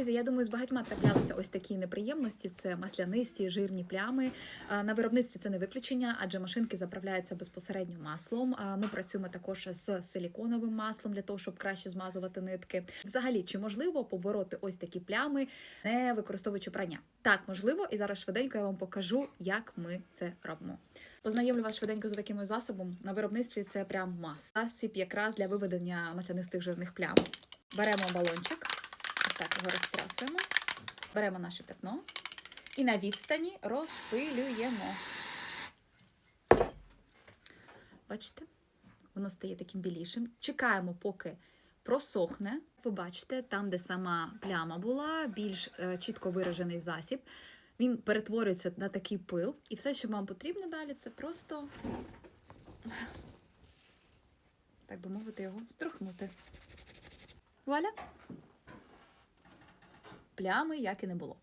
Друзі, я думаю, з багатьма траплялися ось такі неприємності: це маслянисті, жирні плями. На виробництві це не виключення, адже машинки заправляються безпосередньо маслом. Ми працюємо також з силіконовим маслом для того, щоб краще змазувати нитки. Взагалі, чи можливо побороти ось такі плями, не використовуючи прання? Так, можливо, і зараз швиденько я вам покажу, як ми це робимо. Познайомлю вас швиденько з таким засобом. На виробництві це прям мас. Засіб якраз для виведення маслянистих жирних плям. Беремо балончик, так його розтрясуємо, беремо наше пятно і на відстані розпилюємо. Бачите? Воно стає таким білішим. Чекаємо, поки просохне. Ви бачите, там, де сама пляма була, більш е, чітко виражений засіб. Він перетворюється на такий пил, і все, що вам потрібно далі, це просто, так би мовити, його струхнути. Вуаля! Плями як і не було.